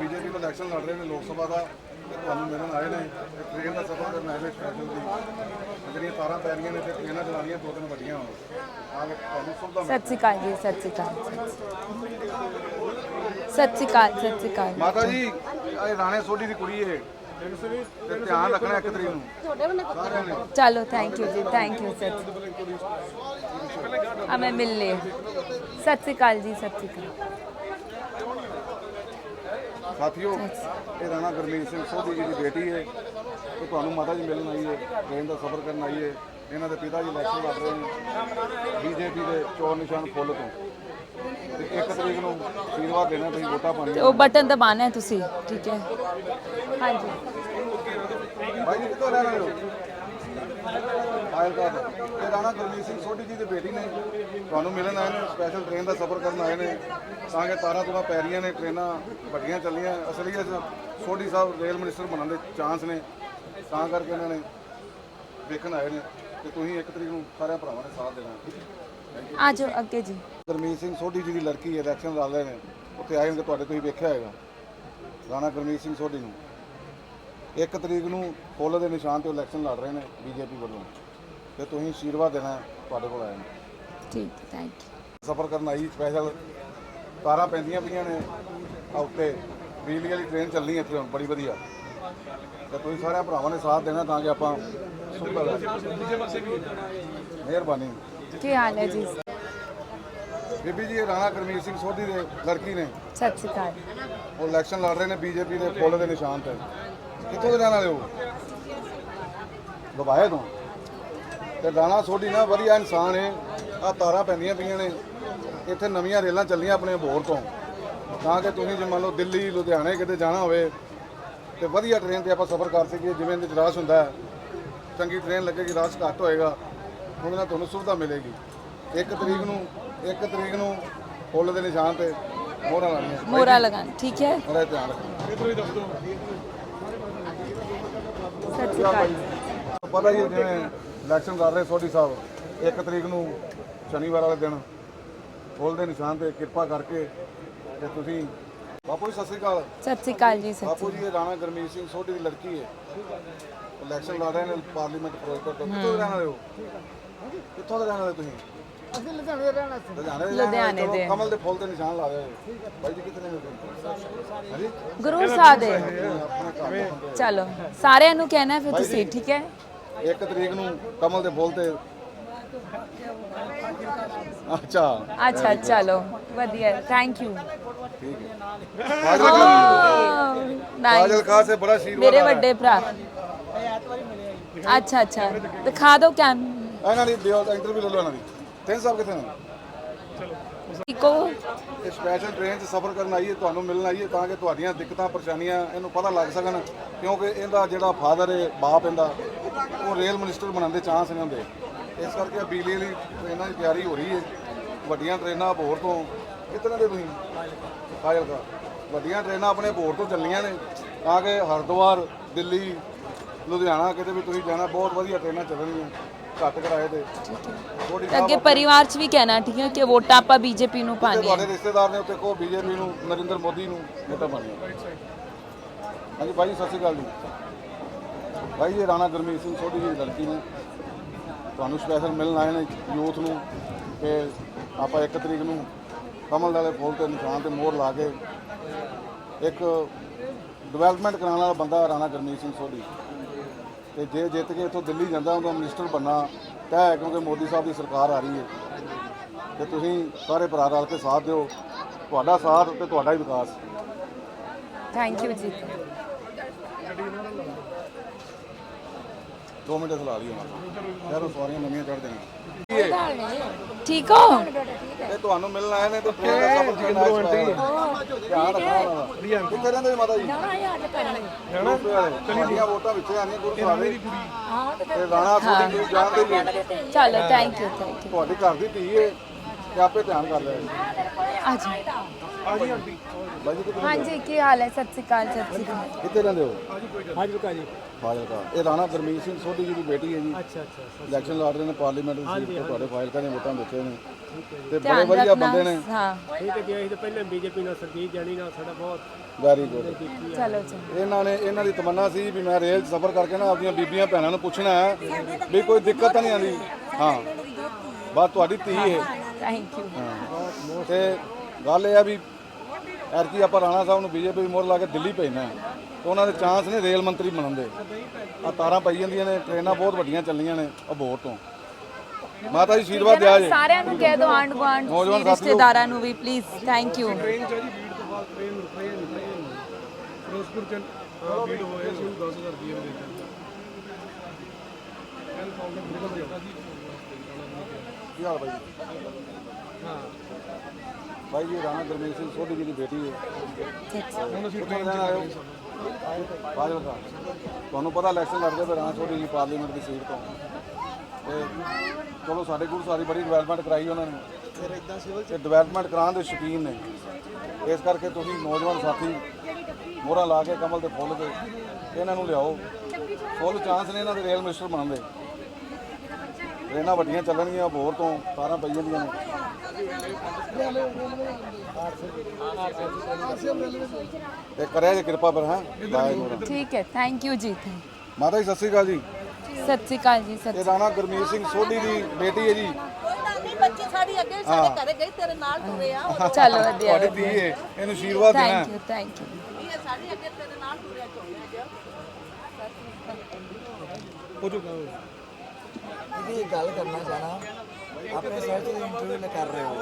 BJP ਦਾ election ਲੜ ਰਹੇ ਨੇ ਲੋਕ ਸਭਾ ਦਾ ਤੁਹਾਨੂੰ ਮਿਲਣ ਆਏ ਨੇ ਤੇ ਟ੍ਰੇਨ ਦਾ ਸਫ਼ਰ ਕਰਨ ਆਏ ਨੇ ਸਪੈਸ਼ਲ ਦੀ ਜਿਹੜੀਆਂ ਤਾਰਾਂ ਪੈ ਰਹੀਆਂ ਨੇ ਤੇ ਟ੍ਰੇਨਾਂ ਚਲਾਉਣੀਆਂ ਦੋ ਤਿੰਨ ਵੱਡੀਆਂ ਹੋਣ। ਆਹ ਤੁਹਾਨੂੰ ਸਭ ਦਾ ਸਤਿ ਸ਼੍ਰੀ ਜੀ ਸਤਿ ਸ਼੍ਰੀ ਸਤਿ ਸ਼੍ਰੀ ਸਤਿ ਸ਼੍ਰੀ ਮਾਤਾ ਜੀ ਇਹ ਰਾਣੇ ਸੋਢੀ ਦੀ ਕੁੜੀ ਇਹ। ਚਲੋ thank you ji thank you sir ਆ ਮੈਂ ਮਿਲ ਲਈ। ਸਤਿ ਸ਼੍ਰੀ ਅਕਾਲ ਜੀ ਸਤਿ ਸ਼੍ਰੀ ਅਕਾਲ। ਸਾਥੀਓ ਇਹ ਰਾਣਾ ਗੁਰਮੀਤ ਸਿੰਘ ਸੋਢੀ ਜੀ ਦੀ ਬੇਟੀ ਹੈ ਤੇ ਤੁਹਾਨੂੰ ਮਾਤਾ ਜੀ ਮਿਲਣ ਆਈ ਹੈ ਟ੍ਰੇਨ ਦਾ ਸਫ਼ਰ ਕਰਨ ਆਈ ਹੈ ਇਹਨਾਂ ਦੇ ਪਿਤਾ ਜੀ ਇਲੈਕਸ਼ਨ ਲੜ ਰਹੇ ਨੇ ਬੀਜੇਪੀ ਦੇ ਚੋਣ ਨਿਸ਼ਾਨ ਫੁੱਲ ਤੋਂ। ਤੇ ਇੱਕ ਤਰੀਕ ਨੂੰ ਆਸ਼ੀਰਵਾਦ ਦੇਣਾ ਤੁਸੀਂ ਵੋਟਾਂ ਪਾਣੀਆਂ ਉਹ ਬਟਨ ਦਬਾਣਾ ਹੈ ਤੁਸੀਂ ਠੀਕ ਹੈ? ਹਾਂਜੀ। ਭਾਈ ਜੀ ਕਿੱਥੋਂ ਰਹਿਣ ਵਾਲੇ ਹੋ? ਆਇਲ ਕਾ ਇਹ ਰਾਣਾ ਗੁਰਮੀਤ ਸਿੰਘ ਸੋਢੀ ਜੀ ਦੀ ਬੇਟੀ ਨੇ ਤੁਹਾਨੂੰ ਮਿਲਣ ਆਏ ਨੇ ਸਪੈਸ਼ਲ ਟ੍ਰੇਨ ਦਾ ਸਫ਼ਰ ਕਰਨ ਆਏ ਨੇ। ਤਾਂ ਕਿ ਤਾਰਾਂ ਤੁਰਾਂ ਪੈ ਰਹੀਆਂ ਨੇ ਟ੍ਰੇਨਾਂ ਵੱਡੀਆਂ ਚੱਲੀਆਂ। ਅਸਲੀ ਇਸ ਸੋਢੀ ਸਾਹਿਬ ਰੇਲ ਮਿਨਿਸਟਰ ਬਣਨ ਦੇ ਚਾਂਸ ਨੇ। ਤਾਂ ਕਰਕੇ ਇਹਨਾਂ ਨੇ ਦੇਖਣ ਆਏ ਨੇ ਤੇ ਤੁਸੀਂ ਇੱਕ ਤਰੀਕ ਨੂੰ ਸਾਰਿਆਂ ਭਰਾਵਾਂ ਨੇ ਸਾਥ ਦੇਣਾ। ਆ ਜਾਓ ਅੱਗੇ ਜੀ। ਗੁਰਮੀਤ ਸਿੰਘ ਸੋਢੀ ਜੀ ਦੀ ਲੜਕੀ ਇਲੈਕਸ਼ਨ ਲੜ ਰਹੇ ਨੇ। ਉੱਥੇ ਆਏ ਹੋਣਗੇ ਤੁਹਾਡੇ ਤੁਸੀਂ ਵੇਖਿਆ ਹੋਏਗਾ। ਰਾਣਾ ਗੁਰਮੀਤ ਸਿੰਘ ਸੋਢੀ ਨੂੰ। ਇੱਕ ਤਰੀਕ ਨੂੰ ਫੁੱਲ ਦੇ ਨਿਸ਼ਾਨ ਤੇ ਇਲੈਕਸ਼ਨ ਲੜ ਰਹੇ ਨੇ ਬੀਜੇਪੀ ਵੱਲੋਂ। ਤੇ ਤੁਸੀਂ ਆਸ਼ੀਰਵਾਦ ਦੇਣਾ ਤੁਹਾਡੇ ਕੋਲ ਆਏ ਨੇ ਠੀਕ ਥੈਂਕ ਯੂ ਸਫ਼ਰ ਕਰਨ ਆਈ ਸਪੈਸ਼ਲ ਕਾਰਾਂ ਪੈਂਦੀਆਂ ਪਈਆਂ ਨੇ ਆ ਉੱਤੇ। ਬਿਜਲੀ ਵਾਲੀ ਟ੍ਰੇਨ ਚੱਲਣੀ ਇੱਥੇ ਹੁਣ ਬੜੀ ਵਧੀਆ। ਤੇ ਤੁਸੀਂ ਸਾਰਿਆਂ ਭਰਾਵਾਂ ਨੇ ਸਾਥ ਦੇਣਾ ਤਾਂ ਕਿ ਆਪਾਂ ਸਕੀਏ। ਮਿਹਰਬਾਨੀ। ਕੀ ਹਾਲ ਹੈ ਜੀ? ਬੀਬੀ ਜੀ ਇਹ ਰਾਣਾ ਗੁਰਮੀਤ ਸਿੰਘ ਸੋਢੀ ਦੇ ਲੜਕੀ ਨੇ। ਸਤਿ ਸ਼੍ਰੀ ਅਕਾਲ। ਉਹ ਇਲੈਕਸ਼ਨ ਲੜ ਰਹੇ ਨੇ ਬੀਜੇਪੀ ਦੇ ਫੁੱਲ ਦੇ ਨਿਸ਼ਾਨ ਤੇ। ਕਿੱਥੋਂ ਦੇ ਰਹਿਣ ਵਾਲੇ ਹੋ? ਦਬਾਏ ਤੋਂ? ਤੇ ਰਾਣਾ ਸੋਢੀ ਨਾ ਵਧੀਆ ਇਨਸਾਨ ਹੈ ਆ ਤਾਰਾਂ ਪੈਂਦੀਆਂ ਪਈਆਂ ਨੇ। ਇੱਥੇ ਨਵੀਆਂ ਰੇਲਾਂ ਚੱਲੀਆਂ ਆਪਣੇ ਭੋਰ ਤੋਂ। ਤਾਂ ਕਿ ਤੁਸੀਂ ਜੇ ਮੰਨ ਲਓ ਦਿੱਲੀ ਲੁਧਿਆਣੇ ਕਿਤੇ ਜਾਣਾ ਹੋਵੇ ਤੇ ਵਧੀਆ ਟ੍ਰੇਨ ਤੇ ਆਪਾਂ ਸਫ਼ਰ ਕਰ ਸਕੀਏ ਜਿਵੇਂ ਇਹਦੇ 'ਚ ਰਸ਼ ਹੁੰਦਾ ਹੈ। ਚੰਗੀ ਟ੍ਰੇਨ ਲੱਗੇਗੀ ਰਸ਼ ਘੱਟ ਹੋਏਗਾ। ਉਹਦੇ ਨਾਲ ਤੁਹਾਨੂੰ ਸੁਵਿਧਾ ਮਿਲੇਗੀ। ਇੱਕ ਤਰੀਕ ਨੂੰ ਇੱਕ ਤਰੀਕ ਨੂੰ ਫੁੱਲ ਦੇ ਨਿਸ਼ਾਨ ਤੇ ਮੋਹਰਾਂ ਲਾਣੀਆਂ ਮੋਰਾ ਲਗਾਣਾ ਠੀਕ ਹੈ? ਬੜਾ ਧਿਆਨ ਰੱਖਣਾ। ਸਤਿ ਸ਼੍ਰੀ ਅਕਾਲ ਪਤਾ ਹੀ ਹੈ ਜਿਵੇਂ ਇਲੈਕਸ਼ਨ ਕਰ ਰਹੇ ਸੋਢੀ ਸਾਹਿਬ ਇੱਕ ਤਰੀਕ ਨੂੰ ਸ਼ਨੀਵਾਰ ਵਾਲੇ ਦਿਨ ਫੁੱਲ ਦੇ ਨਿਸ਼ਾਨ ਤੇ ਕਿਰਪਾ ਕਰਕੇ ਤੇ ਤੁਸੀਂ ਬਾਪੂ ਜੀ ਸਤਿ ਸ੍ਰੀ ਅਕਾਲ। ਸਤਿ ਸ਼੍ਰੀ ਅਕਾਲ ਜੀ ਸਤਿ ਬਾਪੂ ਜੀ ਇਹ ਰਾਣਾ ਗੁਰਮੀਤ ਸਿੰਘ ਸੋਢੀ ਦੀ ਲੜਕੀ ਹੈ। ਇਲੈਕਸ਼ਨ ਲੜ ਰਹੇ ਨੇ ਪਾਰਲੀਮੈਂਟ ਫਿਰੋਜ਼ਪੁਰ ਤੋਂ। ਕਿੱਥੋਂ ਦੇ ਰਹਿਣ ਵਾਲੇ ਹੋ? ਕਿੱਥੋਂ ਦੇ ਰਹਿਣ ਵਾਲੇ ਤੁਸੀਂ? ਅਸੀਂ ਲੁਧਿਆਣੇ ਦੇ ਰਹਿਣਾ ਸੀ ਲੁਧਿਆਣੇ ਦੇ ਲੁਧਿਆਣੇ ਚਲੋ ਦੇ। ਕਮਲ ਦੇ ਫੁੱਲ ਤੇ ਨਿਸ਼ਾਨ ਲਾ ਰਹੇ ਹੋ ਬਾਈ ਜੀ ਕਿੱਥੇ ਨੇ ਤੁਸੀਂ ਹਾਂਜੀ ਗੁਰੂ ਸਾਹਿਬ ਦੇ। ਚਲੋ ਸਾਰਿਆਂ ਨੂੰ ਕਹਿਣਾ ਫਿਰ ਤੁਸੀਂ ਠੀਕ ਹੈ? ਇੱਕ ਤਰੀਕ ਨੂੰ ਕਮਲ ਦੇ ਫੁੱਲ ਤੇ। ਅੱਛਾ। ਅੱਛਾ ਚਲੋ ਵਧੀਆ। ਥੈਂਕ ਯੂ ਠੀਕ ਹੈ। ਫਾਜ਼ਲ ਨਾਈਸ ਫਾਜ਼ਲ ਖਾਨ ਸੇ ਬੜਾ ਆਸ਼ੀਰਵਾਦ ਮੇਰੇ ਆ ਰਿਹਾ ਵੱਡੇ ਭਰਾ। ਅੱਛਾ ਅੱਛਾ। ਦਿਖਾ ਦਿਓ ਕੈਮ। ਇਹਨਾਂ ਦੀ ਦਿਓ ਇੰਟਰਵਿਊ ਲੈ ਲਓ ਇਹਨਾਂ ਦੀ। ਤਿੰਨ ਸਾਹਿਬ ਕਿੱਥੇ ਨੇ? ਠੀਕ ਇਹ ਸਪੈਸ਼ਲ ਟ੍ਰੇਨ 'ਚ ਸਫ਼ਰ ਕਰਨ ਆਈਏ, ਤੁਹਾਨੂੰ ਮਿਲਣ ਆਈਏ ਤਾਂ ਕਿ ਤੁਹਾਡੀਆਂ ਦਿੱਕਤਾਂ, ਪਰੇਸ਼ਾਨੀਆਂ ਇਹਨੂੰ ਪਤਾ ਲੱਗ ਸਕਣ। ਕਿਉਂਕਿ ਇਹਦਾ ਜਿਹੜਾ ਫਾਦਰ ਹੈ, ਬਾਪ ਇਹਦਾ, ਉਹ ਰੇਲ ਮਿਨਿਸਟਰ ਬਣਨ ਦੇ ਚਾਂਸ ਨੇ ਹੁੰਦੇ। ਇਸ ਕਰਕੇ ਬਿਜਲੀ ਵਾਲੀ ਟ੍ਰੇਨਾਂ ਦੀ ਤਿਆਰੀ ਹੋ ਰਹੀ ਹੈ। ਵੱਡੀਆਂ ਟ੍ਰੇਨਾਂ ਭੋਰ ਤੋਂ ਕਿਤਨੇ ਦੇ ਤੁਸੀਂ? ਫਾਜ਼ਲ ਵੱਡੀਆਂ ਟ੍ਰੇਨਾਂ ਆਪਣੇ ਭੋਰ ਤੋਂ ਚੱਲੀਆਂ ਨੇ, ਤਾਂ ਕਿ ਹਰਿਦੁਆਰ, ਦਿੱਲੀ, ਲੁਧਿਆਣਾ ਕਿਤੇ ਵੀ ਤੁਸੀਂ ਜਾਣਾ, ਬਹੁਤ ਵਧੀਆ ਟ੍ਰੇਨਾਂ ਚੱਲਣਗੀਆਂ। ਘੱਟ ਕਿਰਾਏ ਤੇ। ਥੋੜੀ ਤੇ ਅੱਗੇ ਪਰਿਵਾਰ ਚ ਵੀ ਕਹਿਣਾ ਠੀਕ ਹੈ ਕਿ ਵੋਟਾਂ ਆਪਾਂ ਬੀਜੇਪੀ ਨੂੰ ਤੇ ਪਾਣੀ ਤੁਹਾਡੇ ਰਿਸ਼ਤੇਦਾਰ ਨੇ ਉੱਤੇ ਕੋ ਬੀਜੇਪੀ ਨੂੰ ਨਰਿੰਦਰ ਮੋਦੀ ਨੂੰ ਵੋਟਾਂ ਪਾਣੀਆਂ ਹਾਂਜੀ ਭਾਈ ਜੀ, ਸਤਿ ਸ਼੍ਰੀ ਅਕਾਲ ਜੀ। ਭਾਈ ਜੀ ਰਾਣਾ ਗੁਰਮੀਤ ਸਿੰਘ ਸੋਢੀ ਜੀ ਦੀ ਲੜਕੀ ਨੇ। ਤੁਹਾਨੂੰ ਸਪੈਸ਼ਲ ਮਿਲਣ ਆਏ ਨੇ ਯੂਥ ਨੂੰ ਕਿ ਆਪਾਂ ਇੱਕ ਤਰੀਕ ਨੂੰ ਕਮਲ ਵਾਲੇ ਫੁੱਲ ਤੇ ਨਿਸ਼ਾਨ ਤੇ ਮੋਹਰ ਲਾ ਕੇ ਇੱਕ ਡਿਵੈਲਪਮੈਂਟ ਕਰਾਉਣ ਵਾਲਾ ਬੰਦਾ ਰਾਣਾ ਗੁਰਮੀਤ ਸਿੰਘ ਸੋਢੀ। ਤੇ ਜੇ ਜਿੱਤ ਕੇ ਇੱਥੋਂ ਦਿੱਲੀ ਜਾਂਦਾ ਉਹਦਾ ਮਿਨਿਸਟਰ ਬੰਨਾ ਤੈਅ ਹੈ ਕਿਉਂਕਿ ਮੋਦੀ ਸਾਹਿਬ ਦੀ ਸਰਕਾਰ ਆ ਰਹੀ ਹੈ। ਤੇ ਤੁਸੀਂ ਸਾਰੇ ਭਰਾ ਰਲ ਕੇ ਸਾਥ ਦਿਓ। ਤੁਹਾਡਾ ਸਾਥ ਤੇ ਤੁਹਾਡਾ ਹੀ ਵਿਕਾਸ। ਥੈਂਕ ਯੂ ਜੀ। ਦੋ ਮਿੰਟ ਸਲਾ ਲਈਓ ਯਾਰ ਉਹ ਸਵਾਰੀਆਂ ਨਵੀਆਂ ਚੜ ਦੇਣੀਆਂ ਠੀਕ ਹੋ? ਇਹ ਤੁਹਾਨੂੰ ਮਿਲਣ ਆਏ ਨੇ ਤੇ ਉਹਨਾਂ ਦਾ। ਵੋਟਾਂ ਵਿੱਚ ਆਣੀਆਂ ਗੁਰੂ ਸਾਹਿਬ। ਦੀ ਕੁੜੀ ਰਾਣਾ ਸੋਢੀ ਨੂੰ ਜਾਣਦੇ। ਚਲੋ ਥੈਂਕ ਯੂ ਥੈਂਕ ਯੂ ਤੁਹਾਡੇ ਘਰ ਦੀ ਧੀ ਹੈ ਤੇ ਆਪੇ ਧਿਆਨ ਕਰ ਲਿਆ ਆ ਜੀ ਬਾਈ ਜੀ ਕਿੱਥੇ ਹਾਂਜੀ ਕੀ ਹਾਲ ਹੈ? ਸਤਿ ਸ਼੍ਰੀ ਅਕਾਲ ਸਤਿ ਸ਼੍ਰੀ ਅਕਾਲ। ਕਿੱਥੇ ਰਹਿੰਦੇ ਹੋ? ਫਾਜ਼ਿਲਕਾ ਜੀ ਫਾਜ਼ਿਲਕਾ ਇਹ ਰਾਣਾ ਗਰਮੀਤ ਸਿੰਘ ਸੋਢੀ ਜੀ ਦੀ ਬੇਟੀ ਹੈ ਜੀ। ਅੱਛਾ ਅੱਛਾ ਇਲੈਕਸ਼ਨ ਲੜ ਰਹੇ ਨੇ ਪਾਰਲੀਮੈਂਟ ਦੀ ਸੀਟ ਤੇ ਤੁਹਾਡੇ ਫਾਜ਼ਿਲਕਾ ਨੇ ਵੋਟਾਂ ਦਿੱਤੇ ਨੇ? ਤੇ ਬੜੇ ਧਿਆਨ ਵਧੀਆ ਰੱਖਣਾ ਬੰਦੇ ਨੇ। ਹਾਂ। ਠੀਕ ਹੈ ਜੀ ਅਸੀਂ ਤਾਂ ਪਹਿਲਾਂ ਬੀਜੇਪੀ ਨਾਲ ਸਰਜੀਤ ਜਾਨੀ ਨਾਲ ਸਾਡਾ ਬਹੁਤ ਵੈਰੀ ਗੁੱਡ ਚਲੋ ਚਲੋ। ਇਹਨਾਂ ਨੇ ਇਹਨਾਂ ਦੀ ਤਮੰਨਾ ਸੀ ਵੀ ਮੈਂ ਰੇਲ 'ਚ ਸਫ਼ਰ ਕਰਕੇ ਨਾ ਆਪਣੀਆਂ ਬੀਬੀਆਂ ਭੈਣਾਂ ਨੂੰ ਪੁੱਛਣਾ ਹੈ ਵੀ ਕੋਈ ਦਿੱਕਤ ਤਾਂ ਨਹੀਂ ਆਉਂਦੀ? ਹਾਂ। ਬਸ ਤੁਹਾਡੀ ਧੀ ਹੈ। Thank you. ਤੇ ਗੱਲ ਇਹ ਆ ਵੀ ਐਰਕੀ ਆਪਾਂ ਰਾਣਾ ਸਾਹਿਬ ਨੂੰ ਬੀਜੇਪੀ ਦੀ ਮੋਹਰ ਲਾ ਕੇ ਦਿੱਲੀ ਭੇਜਣਾ ਹੈ ਤੇ ਉਹਨਾਂ ਦੇ ਚਾਂਸ ਨੇ ਰੇਲ ਮੰਤਰੀ ਬਣਨ ਦੇ। ਆ ਤਾਰਾਂ ਪਈ ਜਾਂਦੀਆਂ ਨੇ ਟ੍ਰੇਨਾਂ ਬਹੁਤ ਵੱਡੀਆਂ ਚੱਲੀਆਂ ਨੇ ਅਬੋਹਰ ਤੋਂ। ਮਾਤਾ ਜੀ ਆਸ਼ੀਰਵਾਦ ਦਿਆ ਜੇ। ਸਾਰਿਆਂ ਨੂੰ ਕਹਿ ਦਿਓ ਆਂਡ ਗੁਆਂਢ ਨੌਜਵਾਨ ਸਾਥੀਓ। ਰਿਸ਼ਤੇਦਾਰਾਂ ਨੂੰ ਵੀ ਪਲੀਜ਼ ਥੈਂਕ ਯੂ ਟ੍ਰੇਨ ਚ ਜੀ ਭੀੜ ਤੋਂ ਬਾਅਦ ਟ੍ਰੇਨ ਟ੍ਰੇਨ ਟ੍ਰੇਨ ਫਿਰੋਜ਼ਪੁਰ ਚ ਹਾਂ, ਭੀੜ ਹੋਏ ਸੀ 10000 ਰੁਪਏ ਦੇ ਦਿੱਤੇ। ਕੀ ਹਾਲ ਬਾਈ? ਹਾਂ। ਬਾਈ ਜੀ ਰਾਣਾ ਗੁਰਮੀਤ ਸਿੰਘ ਸੋਢੀ ਜੀ ਦੀ ਬੇਟੀ ਹੈ। ਹੁਣ ਅਸੀਂ ਕਿੱਥੋਂ ਰਹਿਣ ਆਏ ਹੋ? ਫਾਜ਼ਿਲਕਾ ਤੁਹਾਨੂੰ ਪਤਾ ਇਲੈਕਸ਼ਨ ਲੜਦੇ ਪਏ ਰਾਣਾ ਸੋਢੀ ਜੀ ਪਾਰਲੀਮੈਂਟ ਦੀ ਸੀਟ ਤੋਂ। ਤੇ ਚਲੋ ਸਾਡੇ ਕੋਲ ਸਾਰੀ ਬੜੀ ਡਿਵੈਲਪਮੈਂਟ ਕਰਾਈ ਉਹਨਾਂ ਨੇ। ਫਿਰ ਇਦਾਂ ਸਿਵਲ ਤੇ ਡਿਵੈਲਪਮੈਂਟ ਕਰਾਉਣ ਦੇ ਸ਼ੌਕੀਨ ਨੇ। ਇਸ ਕਰਕੇ ਤੁਸੀਂ ਨੌਜਵਾਨ ਸਾਥੀ ਮੋਹਰਾਂ ਲਾ ਕੇ ਕਮਲ ਦੇ ਫੁੱਲ ਤੇ ਇਹਨਾਂ ਨੂੰ ਲਿਆਓ। ਫੁੱਲ ਚਾਂਸ ਨੇ ਇਹਨਾਂ ਦੇ ਰੇਲ ਮਿਨਿਸਟਰ ਬਣਨ ਦੇ। ਟ੍ਰੇਨਾਂ ਵੱਡੀਆਂ ਚੱਲਣਗੀਆਂ ਬੋਰ ਤੋਂ ਤਾਰਾਂ ਪਈ ਜਾਂਦੀਆਂ ਨੇ। ਤੇ ਕਰਿਆ ਜੇ ਕਿਰਪਾ ਪਰ ਹਾਂ? ਠੀਕ ਹੈ ਥੈਂਕ ਯੂ ਜੀ ਮਾਤਾ ਜੀ ਸਤਿ ਸ੍ਰੀ ਅਕਾਲ ਜੀ। ਸਤਿ ਸ਼੍ਰੀ ਅਕਾਲ ਜੀ ਸਤਿ ਇਹ ਰਾਣਾ ਗੁਰਮੀਤ ਸਿੰਘ ਸੋਢੀ ਦੀ ਬੇਟੀ ਹੈ ਜੀ। ਨਹੀਂ ਬੱਚੇ ਸਾਡੀ ਅੱਗੇ ਸਾਡੇ ਘਰੇ ਗਏ ਤੇਰੇ ਨਾਲ ਟੁਰੇ ਆ ਉਹ ਚਲੋ ਵਧੀਆ ਤੁਹਾਡੀ ਧੀ ਹੈ ਇਹਨੂੰ ਆਸ਼ੀਰਵਾਦ ਦੇਣਾ। ਥੈਂਕ ਯੂ ਥੈਂਕ ਯੂ ਇਹ ਸਾਡੇ ਅੱਗੇ ਤੇਰੇ ਨਾਲ ਟੁਰਿਆ ਚੋਲਿਆ ਜਾ? ਇਹਦੀ ਇੱਕ ਗੱਲ ਕਰਨਾ ਚਾਹਣਾ। ਆਪਣੇ ਸਰਚ ਦੇ ਇੰਟਰਵਿਊ ਕਰ ਰਹੇ ਹੋ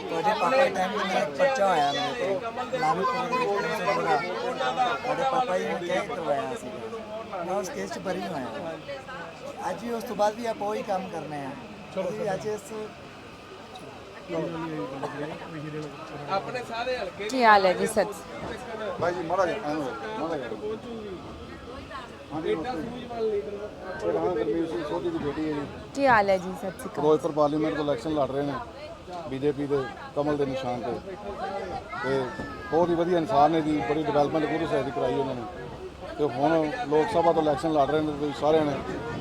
ਤੁਹਾਡੇ ਪਾਪਾ ਦੇ ਟਾਈਮ ਤੇ ਮੇਰਾ ਇੱਕ ਬੱਚਾ ਹੋਇਆ ਮੇਰੇ ਕੋਲ ਨਾਨੂਪੁਰ ਦੇ ਵਿੱਚ ਤਿੰਨ ਸਾਲ ਦਾ ਤੁਹਾਡੇ ਪਾਪਾ ਜੀ ਨੇ ਕਹਿ ਕਰਵਾਇਆ ਸੀ ਮੈਂ ਉਸ ਕੇਸ 'ਚ ਬਰੀ ਹੋਇਆ ਅੱਜ ਵੀ ਉਸ ਤੋਂ ਬਾਅਦ ਵੀ ਆਪਾਂ ਉਹੀ ਕੰਮ ਕਰਨੇ ਆ ਅਸੀਂ ਅੱਜ ਇਸ ਕੀ ਹਾਲ ਹੈ ਜੀ ਸਤਿ ਭਾਈ ਜੀ ਮਾੜਾ ਜਿਹਾ ਐਨੂੰ ਮਾੜਾ ਜਿਹਾ ਹਾਂਜੀ ਇਹ ਰਾਣਾ ਗੁਰਮੀਤ ਸਿੰਘ ਸੋਢੀ ਦੀ ਬੇਟੀ ਹੈ ਜੀ। ਕੀ ਹਾਲ ਹੈ ਜੀ ਸਤਿ ਸ਼੍ਰੀ ਅਕਾਲ। ਫਿਰੋਜ਼ਪੁਰ ਪਾਰਲੀਮੈਂਟ ਤੋਂ ਇਲੈਕਸ਼ਨ ਲੜ ਰਹੇ ਨੇ ਬੀਜੇਪੀ ਦੇ ਕਮਲ ਦੇ ਨਿਸ਼ਾਨ ਤੇ। ਤੇ ਬਹੁਤ ਹੀ ਵਧੀਆ ਇਨਸਾਨ ਨੇ ਜੀ ਬੜੀ ਡਿਵੈਲਪਮੈਂਟ ਗੁਰੂ ਸਾਹਿਬ ਦੀ ਕਰਾਈ ਉਹਨਾਂ ਨੇ। ਤੇ ਹੁਣ ਲੋਕ ਸਭਾ ਤੋਂ ਇਲੈਕਸ਼ਨ ਲੜ ਰਹੇ ਨੇ ਤੇ ਤੁਸੀਂ ਸਾਰਿਆਂ ਨੇ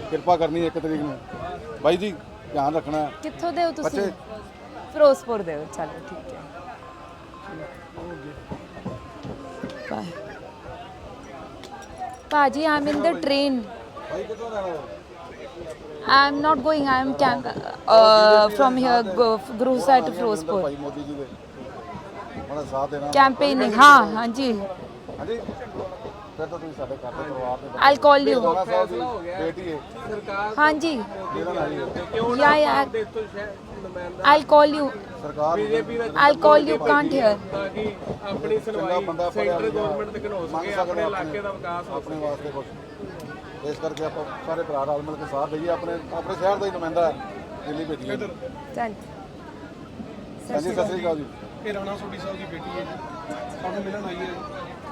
ਕਿਰਪਾ ਕਰਨੀ ਇੱਕ ਤਰੀਕ ਨੂੰ। ਬਾਈ ਜੀ ਧਿਆਨ ਰੱਖਣਾ। ਕਿੱਥੋਂ ਦੇ ਹੋ ਤੁਸੀਂ? ਬੱਚੇ। ਫਿਰੋਜ਼ਪੁਰ ਦੇ ਹੋ ਚਲੋ ਠੀਕ ਹੈ। ਬਾਏ। ਭਾਜੀ ਆਮ ਇਨ the train Bhai I am not going I am from here ਗਰੂਸਾ to Firozpur campaigning ਹਾਂ ਹਾਂਜੀ ਹਾਂਜੀ ਆਈ ਕਾਲ ਯੂ ਹਾਂਜੀ yeah yeah I'll call you. ਸਰਕਾਰ ਬੀਜੇਪੀ ਦਾ I'll call you. Can't hear. ਤਾਂ ਕਿ ਆਪਣੀ ਸੁਣਵਾਈ ਸੈਂਟਰ ਗਵਰਨਮੈਂਟ ਤੱਕ ਹੋ ਸਕੇ ਆਪਣੇ ਇਲਾਕੇ ਦਾ ਵਿਕਾਸ ਹੋ ਆਪਣੇ ਵਾਸਤੇ ਇਸ ਕਰਕੇ ਆਪਾਂ ਸਾਰੇ ਭਰਾ ਰਲ ਮਿਲ ਕੇ ਸਾਥ ਦਈਏ ਆਪਣੇ ਆਪਣੇ ਸ਼ਹਿਰ ਦਾ ਹੀ ਨੁਮਾਇੰਦਾ ਹੈ ਦਿੱਲੀ ਭੇਜੀਏ। ਚੱਲ ਹਾਂਜੀ ਸਤਿ ਸ੍ਰੀ ਜੀ। ਸਕੇ ਇਹ ਸੋਢੀ ਸਾਹਿਬ ਦੀ ਬੇਟੀ ਹੈ ਜੀ। ਸਾਨੂੰ ਮਿਲਣ ਆਈ ਹੈ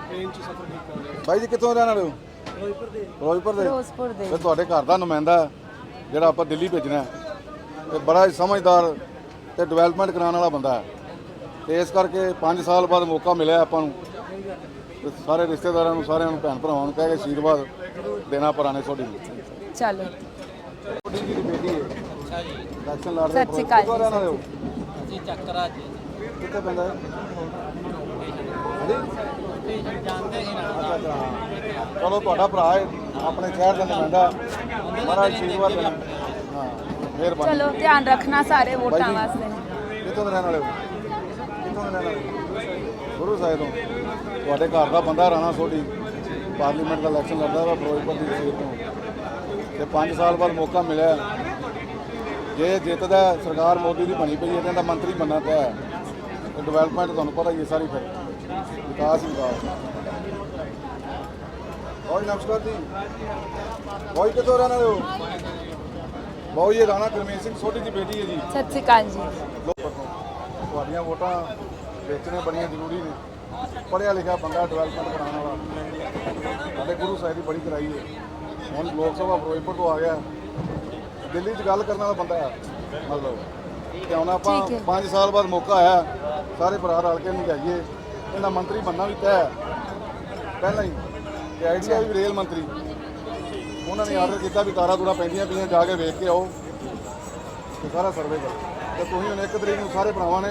ਟ੍ਰੇਨ 'ਚ ਸਫ਼ਰ ਕੀਤਾ ਬਾਈ ਜੀ ਕਿੱਥੋਂ ਰਹਿਣ ਵਾਲੇ ਹੋ? ਫਿਰੋਜ਼ਪੁਰ ਦੇ। ਫਿਰੋਜ਼ਪੁਰ ਦੇ। ਫਿਰੋਜ਼ਪੁਰ ਦੇ। ਤੁਹਾਡੇ ਘਰ ਦਾ ਨੁਮਾਇੰਦਾ ਜਿਹੜਾ ਆਪਾਂ ਦਿੱਲੀ ਭੇਜਣਾ ਹੈ। ਤੇ ਬੜਾ ਹੀ ਸਮਝਦਾਰ ਤੇ ਡਿਵੈਲਪਮੈਂਟ ਕਰਾਉਣ ਵਾਲਾ ਬੰਦਾ ਹੈ। ਤੇ ਇਸ ਕਰਕੇ 5 ਸਾਲ ਬਾਅਦ ਮੌਕਾ ਮਿਲਿਆ ਆਪਾਂ ਨੂੰ। ਤੇ ਸਾਰੇ ਰਿਸ਼ਤੇਦਾਰਾਂ ਨੂੰ ਸਾਰਿਆਂ ਨੂੰ ਭੈਣ ਭਰਾਵਾਂ ਨੂੰ ਕਹਿ ਕੇ ਆਸ਼ੀਰਵਾਦ ਦੇਣਾ ਪੁਰਾਣੇ ਤੁਹਾਡੀ ਨੂੰ। चलो ਛੋਟੀ ਜੀ ਦੀ ਬੇਟੀ ਹੈ। ਅੱਛਾ ਜੀ। ਇਲੈਕਸ਼ਨ ਲੜ ਰਹੇ ਸਤਿ ਸ਼੍ਰੀ ਅਕਾਲ ਜੀ, ਵਾਲੇ ਹੋ? ਅਸੀਂ ਚੱਕਰਾ ਜੀ। ਕਿੱਥੇ ਪੈਂਦਾ ਹੈ? ਅੱਛਾ, ਅੱਛਾ, ਹਾਂ। ਚਲੋ ਤੁਹਾਡਾ ਭਰਾ ਹੈ। ਆਪਣੇ ਸ਼ਹਿਰ ਦਾ ਨੁਮਾਇੰਦਾ। ਮਹਾਰਾਜ ਆਸ਼ੀਰਵਾਦ ਦੇਣਾ। ਮਿਹਰਬਾਨੀ। ਚਲੋ ਧਿਆਨ ਰੱਖਣਾ ਸਾਰੇ ਵੋਟਾਂ ਵਾਸਤੇ। ਕਿੱਥੋਂ ਦੇ ਰਹਿਣ ਵਾਲੇ ਹੋ? ਕਿੱਥੋਂ ਦੇ ਰਹਿਣ ਵਾਲੇ ਗੁਰੂ ਸਾਹਿਬ ਤੋਂ। ਤੁਹਾਡੇ ਘਰ ਦਾ ਬੰਦਾ ਰਾਣਾ ਸੋਢੀ। ਪਾਰਲੀਮੈਂਟ ਦਾ ਇਲੈਕਸ਼ਨ ਲੜਦਾ ਵਾ ਫਿਰੋਜ਼ਪੁਰ ਦੀ ਸੀਟ ਤੋਂ। ਤੇ 5 ਸਾਲ ਬਾਅਦ ਮੌਕਾ ਮਿਲਿਆ। ਜੇ ਜਿੱਤਦਾ ਸਰਕਾਰ ਮੋਦੀ ਦੀ ਬਣੀ ਪਈ ਹੈ ਕਹਿੰਦਾ ਮੰਤਰੀ ਬਣਨਾ ਪਿਆ ਤੇ ਡਿਵੈਲਪਮੈਂਟ ਤੁਹਾਨੂੰ ਪਤਾ ਹੀ ਹੈ ਸਾਰੀ ਫਿਰ। ਵਿਕਾਸ ਹੀ ਵਿਕਾਸ। ਹੋਰ ਨਮਸਕਾਰ ਜੀ। ਕੋਈ ਕਿੱਥੋਂ ਰਹਿਣ ਵਾਲੇ ਹੋ? ਬਹੁਤ ਜੀ ਰਾਣਾ ਗੁਰਮੀਤ ਸਿੰਘ ਸੋਢੀ ਦੀ ਬੇਟੀ ਹੈ ਜੀ। ਸਤਿ ਸ਼੍ਰੀ ਅਕਾਲ ਜੀ। ਤੁਹਾਡੀਆਂ ਵੋਟਾਂ ਵੇਚਣੇ ਬੜੀਆਂ ਜ਼ਰੂਰੀ ਨੇ। ਪੜਿਆ ਲਿਖਿਆ ਬੰਦਾ ਡਿਵੈਲਪਮੈਂਟ ਕਰਾਉਣ ਵਾਲਾ। ਸਾਡੇ ਗੁਰੂ ਸਾਹਿਬ ਦੀ ਬੜੀ ਕਰਾਈ ਹੈ। ਹੁਣ ਲੋਕ ਸਭਾ ਫਿਰੋਜ਼ਪੁਰ ਤੋਂ ਆ ਗਿਆ। ਦਿੱਲੀ 'ਚ ਗੱਲ ਕਰਨ ਵਾਲਾ ਬੰਦਾ ਹੈ। ਮਤਲਬ ਤੇ ਹੁਣ ਆਪਾਂ 5 ਸਾਲ ਬਾਅਦ ਮੌਕਾ ਆਇਆ। ਸਾਰੇ ਭਰਾ ਰਲ ਕੇ ਜਾਈਏ ਇਹਦਾ ਮੰਤਰੀ ਬੰਨਾ ਵੀ ਤੈਅ ਪਹਿਲਾਂ ਹੀ। ਤੇ ਆਈਡੀਆ ਵੀ ਰੇਲ ਮੰਤਰੀ। ਉਹਨਾਂ ਨੇ ਆਰਡਰ ਕੀਤਾ ਵੀ ਕਾਰਾਂ ਤੂੜਾ ਪੈਂਦੀਆਂ ਪਈਆਂ ਜਾ ਕੇ ਵੇਖ ਕੇ ਆਓ। ਤੇ ਸਾਰਾ ਸਰਵੇ ਕਰੋ। ਤੇ ਤੁਸੀਂ ਹੁਣ ਇੱਕ ਤਰੀਕ ਨੂੰ ਸਾਰੇ ਭਰਾਵਾਂ ਨੇ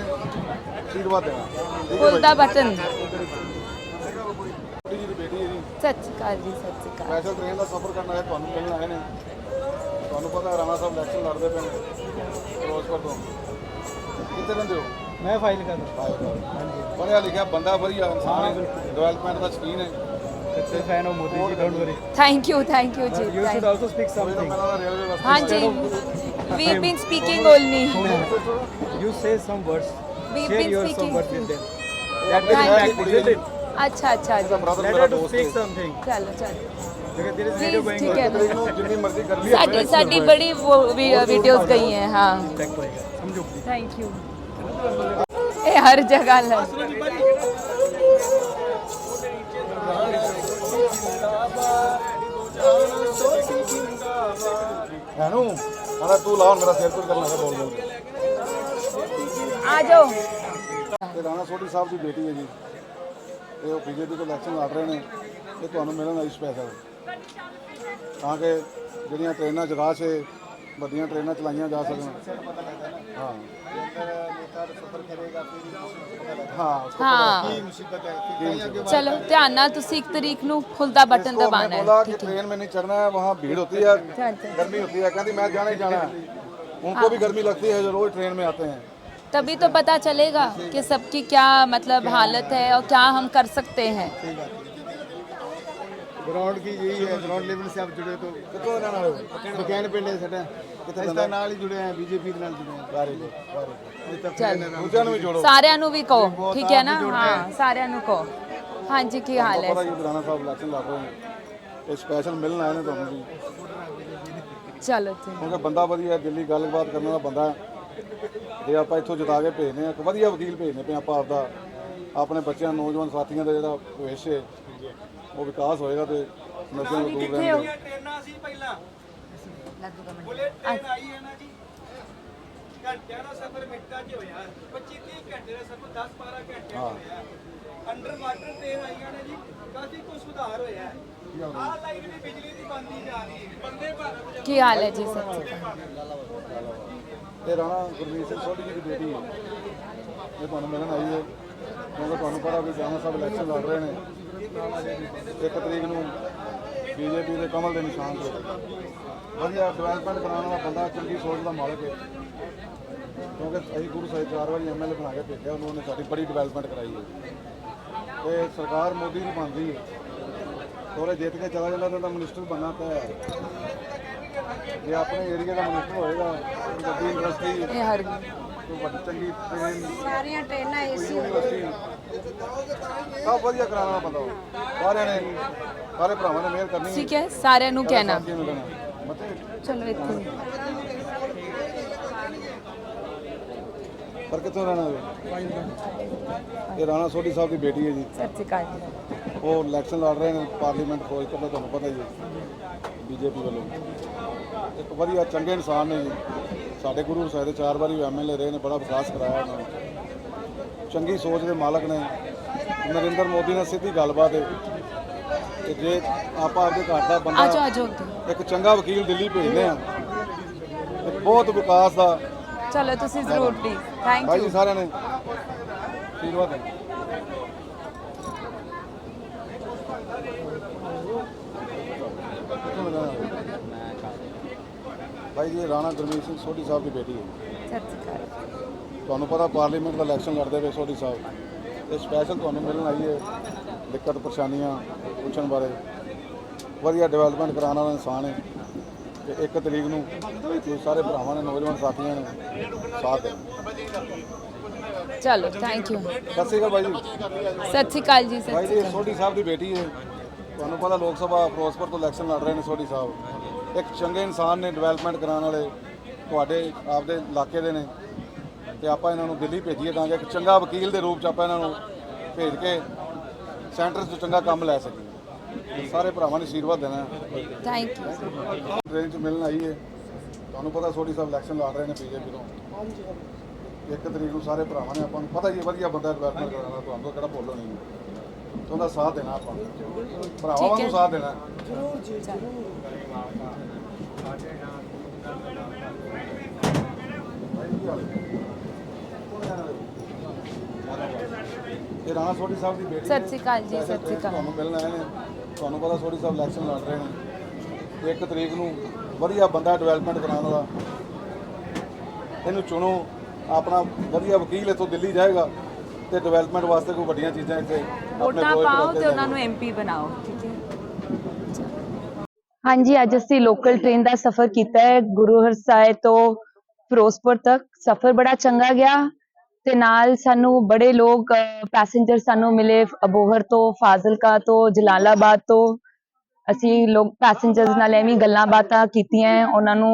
ਆਸ਼ੀਰਵਾਦ ਦੇਣਾ। ਠੀਕ ਹੈ ਪੁੱਲ ਦਾ ਬਟਨ। ਛੋਟੀ ਜਿਹੀ ਬੇਟੀ ਹੈ ਜੀ। ਸਤਿ ਸ਼੍ਰੀ ਅਕਾਲ ਜੀ ਸਤਿ ਸ਼੍ਰੀ ਅਕਾਲ। ਸਪੈਸ਼ਲ ਟ੍ਰੇਨ ਦਾ ਸਫ਼ਰ ਕਰਨ ਆਏ ਤੁਹਾਨੂੰ ਮਿਲਣ ਆਏ ਨੇ। ਤੁਹਾਨੂੰ ਪਤਾ ਰਾਣਾ ਸਾਹਿਬ ਇਲੈਕਸ਼ਨ ਲੜਦੇ ਪਏ ਨੇ। ਫਿਰੋਜ਼ਪੁਰ ਤੋਂ ਕਿੱਥੇ ਰਹਿੰਦੇ ਹੋ? ਮੈਂ ਫਾਈਲ ਕਰ ਹਾਂਜੀ ਪੜ੍ਹਿਆ ਲਿਖਿਆ ਬੰਦਾ ਵਧੀਆ ਇਨਸਾਨ ਹੈ। ਡਿਵੈਲਪਮੈਂਟ ਦਾ ਸ਼ਕੀਨ ਹੈ। ਸੱਚੇ ਫੈਨ ਹੋ Modi ji don't worry thank you thank you ਜੀ ਯੂ ਸ਼ੁਡ ਆਲਸੋ ਸਪੀਕ ਕੋਈ ਤਾਂ ਸਮਥਿੰਗ ਪਹਿਲਾਂ ਰੇਲਵੇ ਵਾਸਤੇ ਹਾਂਜੀ we been speaking only you say some words We've share been your some speaking. words with them that that is Thank fact you. isn't it ਅੱਛਾ ਅੱਛਾ ਜੀ brother let ਮੇਰਾ her to ਦੋਸਤ speak ਹੈ something ਚਲੋ ਨੂੰ ਮਾੜਾ ਤੂੰ ਲਾ ਹੁਣ ਮੇਰਾ ਸਿਰ ਤੋਂ ਕਰਨਾ ਹੈ ਬੋਲ ਬੋਲ ਕੇ ਆ ਜਾਓ। ਤੇ ਰਾਣਾ ਸੋਢੀ ਸਾਹਿਬ ਦੀ ਬੇਟੀ ਹੈ ਜੀ। ਇਹ ਉਹ ਬੀਜੇਪੀ ਤੋਂ ਇਲੈਕਸ਼ਨ ਲੜ ਰਹੇ ਨੇ ਇਹ ਤੁਹਾਨੂੰ ਮਿਲਣ ਆਈ ਸਪੈਸ਼ਲ ਤਾਂ ਕਿ ਜਿਹੜੀਆਂ ਟ੍ਰੇਨਾਂ ਜਗਾ ਸੇ ਵੱਡੀਆਂ ਟ੍ਰੇਨਾਂ ਚਲਾਈਆਂ ਜਾ ਸਕਣ ਹਾਂ ਹਾਂ ਉਸ ਤੋਂ ਹਾਂ ਕੀ ਮੁਸੀਬਤ ਹੈ ਚਲੋ ਧਿਆਨ ਨਾਲ ਤੁਸੀਂ ਇੱਕ ਤਰੀਕ ਨੂੰ ਫੁੱਲ ਦਾ ਬਟਨ इसको मैं दबाना बोला है कि ठीक है ट्रेन में नहीं चढ़ना है वहाँ भीड़ होती है अच्छा, अच्छा। गर्मी होती है कहती मैं जाना ही जाना है उनको भी गर्मी लगती है जो रोज ट्रेन में आते हैं तभी तो पता चलेगा कि सबकी क्या मतलब हालत है और क्या हम कर सकते हैं ਗਰਾਊਂਡ ਕੀ ਯਹੀ ਹੈ ਗਰਾਊਂਡ ਲੈਵਲ ਸੇ ਆਪ ਜੁੜੇ ਤੋਂ कितों रहने वाले हो ਬਕੈਨ ਪਿੰਡ ਹੈ ਸਾਡਾ ਕਿੱਥੇ ਇਸ ਦਾ ਨਾਲ ਹੀ ਜੁੜੇ ਆ ਬੀਜੇਪੀ ਦੇ ਨਾਲ ਜੁੜੇ ਆ वेरी गुड वेरी गुड ਇਹ ਤਾਂ चल दूसरे ਨੂੰ ਵੀ जोड़ो ਸਾਰਿਆਂ ਨੂੰ ਵੀ ਕਹੋ ਠੀਕ ਹੈ ਨਾ ਹਾਂ ਸਾਰਿਆਂ ਨੂੰ ਕਹੋ ਹਾਂਜੀ ਕੀ ਹਾਲ ਹੈ ਪਤਾ ਜੀ ਰਾਣਾ ਸਾਹਿਬ ਇਲੈਕਸ਼ਨ ਲੜ ਰਹੇ ਨੇ ਤੇ ਸਪੈਸ਼ਲ ਮਿਲਣ ਆਏ ਨੇ ਤੁਹਾਨੂੰ ਜੀ ਚਲੋ ਜੀ ਕਿਉਂਕਿ ਬੰਦਾ ਵਧੀਆ ਹੈ, ਦਿੱਲੀ ਗੱਲਬਾਤ ਕਰਨ ਵਾਲਾ ਬੰਦਾ ਹੈ। ਜੇ ਆਪਾਂ ਇੱਥੋਂ ਜਿਤਾ ਕੇ ਭੇਜਦੇ ਆ ਇੱਕ ਵਧੀਆ ਵਕੀਲ ਭੇਜਦੇ ਪਏ ਆਪਾਂ ਆਪਦਾ ਆਪਣੇ ਬੱਚਿਆਂ ਨੌਜਵਾਨ ਸਾਥੀਆਂ ਦਾ ਜਿਹੜਾ ਭਵਿੱਖ ਹੈ ਉਹ ਵਿਕਾਸ ਹੋਏਗਾ ਤੇ ਨਸ਼ਿਆਂ ਤੋਂ ਦੂਰ ਰਹਿਣਗੇ। ਟ੍ਰੇਨਾਂ ਸੀ ਪਹਿਲਾਂ। ਅੱਛਾ। ਆਈ ਹੈ ਨਾ ਜੀ। ਘੰਟਿਆਂ ਦਾ ਸਫ਼ਰ ਮਿੰਟਾਂ 'ਚ ਹੋਇਆ। 25 30 ਘੰਟੇ ਦਾ ਸਫ਼ਰ 10 12 ਘੰਟੇ 'ਚ ਹੋਇਆ। ਅੰਡਰ ਵਾਟਰ ਟ੍ਰੇਨ ਆਈਆਂ ਨੇ ਜੀ। ਕਾਫੀ ਕੁਝ ਸੁਧਾਰ ਹੋਇਆ। ਹੈ? ਆਹ ਲਾਈਨ ਵੀ ਬਿਜਲੀ ਦੀ ਬੰਦੀ ਜਾ ਰਹੀ ਹੈ। ਬੰਦੇ ਭਾਰਤ ਕੀ ਹਾਲ ਹੈ ਜੀ ਸ਼੍ਰੀ? ਤੇ ਰਾਣਾ ਗੁਰਮੀਤ ਸਿੰਘ ਸੋਢੀ ਜੀ ਦੀ ਬੇਟੀ ਹੈ। ਇਹ ਤੁਹਾਨੂੰ ਮਿਲਣ ਆਈ ਹੈ। ਕਿਉਂਕਿ ਤੁਹਾਨੂੰ ਪਤਾ ਵੀ ਰਾਣਾ ਸਾਹਿਬ ਇਲੈਕਸ਼ਨ ਲੜ ਰਹੇ ਨੇ। ਇੱਕ ਤਰੀਕ ਨੂੰ ਬੀਜੇਪੀ ਦੇ ਕਮਲ ਦੇ ਨਿਸ਼ਾਨ ਤੇ। ਵਧੀਆ ਡਿਵੈਲਪਮੈਂਟ ਬਣਾਉਣ ਵਾਲਾ ਬੰਦਾ, ਚੰਗੀ ਸੋਚ ਦਾ ਮਾਲਕ ਹੈ। ਕਿਉਂਕਿ ਅਸੀਂ ਗੁਰੂ ਸਾਹਿਬ ਚਾਰ ਵਾਰੀ ਐਮਐਲਏ ਬਣਾ ਕੇ ਭੇਜਿਆ, ਉਹਨਾਂ ਨੇ ਸਾਡੀ ਬੜੀ ਡਿਵੈਲਪਮੈਂਟ ਕਰਾਈ ਹੈ। ਤੇ ਸਰਕਾਰ ਮੋਦੀ ਦੀ ਬਣਦੀ ਹੈ। ਥੋੜੇ ਜਿੱਤ ਕੇ ਚਲਾ ਜਾਂਦਾ, ਤਾਂ ਮਿਨਿਸਟਰ ਬਣਨਾ ਪਿਆ ਜੇ ਆਪਣੇ ਏਰੀਆ ਦਾ ਮਿਨਿਸਟਰ ਹੋਏਗਾ ਵੱਡੀ ਇੰਡਸਟਰੀ ਇਹ ਹਰ ਕੋਈ ਵੱਡੀ ਚੰਗੀ ਟ੍ਰੇਨ ਸਾਰੀਆਂ ਟ੍ਰੇਨਾਂ ਏਸੀ ਯੂਨੀਵਰਸਿਟੀ ਸਭ ਵਧੀਆ ਕਰਾਉਣਾ ਬੰਦਾ ਉਹ। ਸਾਰਿਆਂ ਨੇ ਸਾਰੇ ਭਰਾਵਾਂ ਨੇ ਮਿਹਰ ਕਰਨੀ ਹੈ ਠੀਕ ਹੈ ਸਾਰਿਆਂ ਨੂੰ ਕਹਿਣਾ। ਸਾਥੀਆਂ ਨੂੰ ਕਹਿਣਾ ਮਤੇ ਚਲੋ ਇੱਥੇ ਪਰ ਕਿੱਥੋਂ ਰਹਿਣਾ ਇਹ? ਰਾਣਾ ਸੋਢੀ ਸਾਹਿਬ ਦੀ ਬੇਟੀ ਹੈ ਜੀ। ਸਤਿ ਸ਼੍ਰੀ ਅਕਾਲ ਜੀ। ਉਹ ਇਲੈਕਸ਼ਨ ਲੜ ਰਹੇ ਨੇ ਪਾਰਲੀਮੈਂਟ ਫਿਰੋਜ਼ਪੁਰ ਦਾ ਤੁਹਾਨੂੰ ਪਤਾ ਹੀ ਹੈ। ਬੀਜੇਪੀ ਵੱਲੋਂ। ਇੱਕ ਵਧੀਆ ਚੰਗੇ ਇਨਸਾਨ ਨੇ ਜੀ। ਸਾਡੇ ਗੁਰੂ ਸਾਹਿਬ ਦੇ ਚਾਰ ਵਾਰੀ ਐਮਐਲਏ ਰਹੇ ਨੇ ਬੜਾ ਵਿਕਾਸ ਕਰਾਇਆ ਉਹਨਾਂ ਨੇ। ਚੰਗੀ ਸੋਚ ਦੇ ਮਾਲਕ ਨੇ। ਨਰਿੰਦਰ ਮੋਦੀ ਨਾਲ ਸਿੱਧੀ ਗੱਲਬਾਤ ਹੈ। ਤੇ ਜੇ ਆਪਾਂ ਆਪਦੇ ਘਰ ਦਾ ਬੰਦਾ। ਇੱਕ ਚੰਗਾ ਵਕੀਲ ਦਿੱਲੀ ਭੇਜਦੇ ਆ ਬਹੁਤ ਵਿਕਾਸ ਦਾ। ਚਲੋ ਤੁਸੀਂ ਜ਼ਰੂਰ ਪਲੀਜ਼ ਥੈਂਕ ਭਾਈ ਯੂ ਜੀ ਸਾਰਿਆਂ ਨੇ। ਆਸ਼ੀਰਵਾਦ ਹੈ ਕਿੱਥੋਂ ਮਿਲਣਾ ਭਾਈ ਜੀ ਰਾਣਾ ਗੁਰਮੀਤ ਸਿੰਘ ਸੋਢੀ ਸਾਹਿਬ ਦੀ ਬੇਟੀ ਹੈ। ਸਤਿ ਸ਼੍ਰੀ ਅਕਾਲ। ਤੁਹਾਨੂੰ ਪਤਾ ਪਾਰਲੀਮੈਂਟ ਦਾ ਇਲੈਕਸ਼ਨ ਲੜਦੇ ਪਏ ਸੋਢੀ ਸਾਹਿਬ। ਇਹ ਸਪੈਸ਼ਲ ਤੁਹਾਨੂੰ ਮਿਲਣ ਆਈ ਹੈ ਦਿੱਕਤ ਪਰੇਸ਼ਾਨੀਆਂ ਪੁੱਛਣ ਬਾਰੇ। ਵਧੀਆ ਡਿਵੈਲਪਮੈਂਟ ਕਰਾਉਣ ਵਾਲਾ ਇਨਸਾਨ ਹੈ। ਤੇ ਇੱਕ ਤਰੀਕ ਨੂੰ ਤੁਸੀਂ ਸਾਰੇ ਭਰਾਵਾਂ ਨੇ ਨੌਜਵਾਨ ਸਾਥੀਆਂ ਨੇ ਸਾਥ ਦੇਣਾ। ਚਲੋ ਥੈਂਕ ਯੂ ਸਤਿ ਸ਼੍ਰੀ ਅਕਾਲ ਭਾਈ ਜੀ। ਸਤਿ ਸ਼੍ਰੀ ਅਕਾਲ ਜੀ ਸਤਿ ਭਾਈ ਜੀ ਸੋਢੀ ਸਾਹਿਬ ਦੀ ਬੇਟੀ ਹੈ। ਤੁਹਾਨੂੰ ਪਤਾ ਲੋਕ ਸਭਾ ਫਿਰੋਜ਼ਪੁਰ ਤੋਂ ਇਲੈਕਸ਼ਨ ਲੜ ਰਹੇ ਨੇ ਸੋਢੀ ਸਾਹਿਬ। ਇੱਕ ਚੰਗੇ ਇਨਸਾਨ ਨੇ ਡਿਵੈਲਪਮੈਂਟ ਕਰਾਉਣ ਵਾਲੇ ਤੁਹਾਡੇ ਆਪਦੇ ਇਲਾਕੇ ਦੇ ਨੇ ਤੇ ਆਪਾਂ ਇਹਨਾਂ ਨੂੰ ਦਿੱਲੀ ਭੇਜੀਏ ਤਾਂ ਕਿ ਇੱਕ ਚੰਗਾ ਵਕੀਲ ਦੇ ਰੂਪ ਚ ਆਪਾਂ ਇਹਨਾਂ ਨੂੰ ਭੇਜ ਕੇ ਸੈਂਟਰ 'ਚ ਚੰਗਾ ਕੰਮ ਲੈ ਸਕੀਏ। ਸਾਰੇ ਭਰਾਵਾਂ ਨੇ ਆਸ਼ੀਰਵਾਦ ਦੇਣਾ। ਥੈਂਕ ਯੂ ਟ੍ਰੇਨ 'ਚ ਮਿਲਣ ਆਈ ਹੈ ਤੁਹਾਨੂੰ ਪਤਾ ਸੋਢੀ ਸਾਹਿਬ ਇਲੈਕਸ਼ਨ ਲੜ ਰਹੇ ਨੇ ਬੀਜੇਪੀ ਤੋਂ। ਹਾਂਜੀ ਇੱਕ ਤਰੀਕ ਨੂੰ ਸਾਰੇ ਭਰਾਵਾਂ ਨੇ ਆਪਾਂ ਨੂੰ ਪਤਾ ਹੀ ਹੈ ਵਧੀਆ ਬੰਦਾ ਡਿਵੈਲਪਮੈਂਟ ਕਰਾਉਣਾ ਤੁਹਾਨੂੰ ਕਿਹੜਾ ਭੁੱਲ ਹੋਣੀ ਉਹਦਾ ਸਾਥ ਦੇਣਾ ਆਪਾਂ। ਭਰਾਵਾਂ। ਨੂੰ ਸਾਥ ਦੇਣਾ। ਇਹ ਰਾਣਾ ਸੋਢੀ ਸਾਹਿਬ ਦੀ ਬੇਟੀ ਸਤਿ ਸ਼੍ਰੀ ਅਕਾਲ ਜੀ, ਸਤਿ ਸ਼੍ਰੀ ਅਕਾਲ। ਤੁਹਾਨੂੰ ਮਿਲਣ ਆਏ ਨੇ। ਤੁਹਾਨੂੰ ਪਤਾ ਸੋਢੀ ਸਾਹਿਬ ਇਲੈਕਸ਼ਨ ਲੜ ਰਹੇ ਨੇ। ਇੱਕ ਤਰੀਕ ਨੂੰ ਵਧੀਆ ਬੰਦਾ ਡਿਵੈਲਪਮੈਂਟ ਕਰਾਉਣ ਵਾਲਾ। ਇਹਨੂੰ ਚੁਣੋ। ਆਪਣਾ ਵਧੀਆ ਵਕੀਲ ਇੱਥੋਂ ਦਿੱਲੀ ਜਾਏਗਾ। ਤੇ ਡਿਵੈਲਪਮੈਂਟ ਵਾਸਤੇ ਕੋਈ ਵੱਡੀਆਂ ਚੀਜ਼ਾਂ ਇੱਥੇ ਆਪਣੇ ਵੋਟਾਂ ਪਾਓ ਤੇ ਉਹਨਾਂ ਨੂੰ। ਐਮਪੀ ਬਣਾਓ ਠੀਕ ਹੈ। ਹਾਂਜੀ ਅੱਜ ਅਸੀਂ ਲੋਕਲ ਟ੍ਰੇਨ ਦਾ ਸਫ਼ਰ ਕੀਤਾ ਹੈ। ਗੁਰੂ ਹਰਸਾਏ ਤੋਂ ਫਿਰੋਜ਼ਪੁਰ ਤੱਕ। ਸਫ਼ਰ ਬੜਾ ਚੰਗਾ ਗਿਆ ਤੇ ਨਾਲ ਸਾਨੂੰ ਬੜੇ ਲੋਕ ਪੈਸੇਂਜਰ ਸਾਨੂੰ ਮਿਲੇ ਅਬੋਹਰ ਤੋਂ ਫਾਜ਼ਿਲਕਾ ਤੋਂ ਜਲਾਲਾਬਾਦ ਤੋਂ। ਅਸੀਂ ਲੋਕ ਪੈਸੇਂਜਰਸ ਨਾਲ ਐਵੇਂ ਗੱਲਾਂ ਬਾਤਾਂ ਕੀਤੀਆਂ ਉਹਨਾਂ ਨੂੰ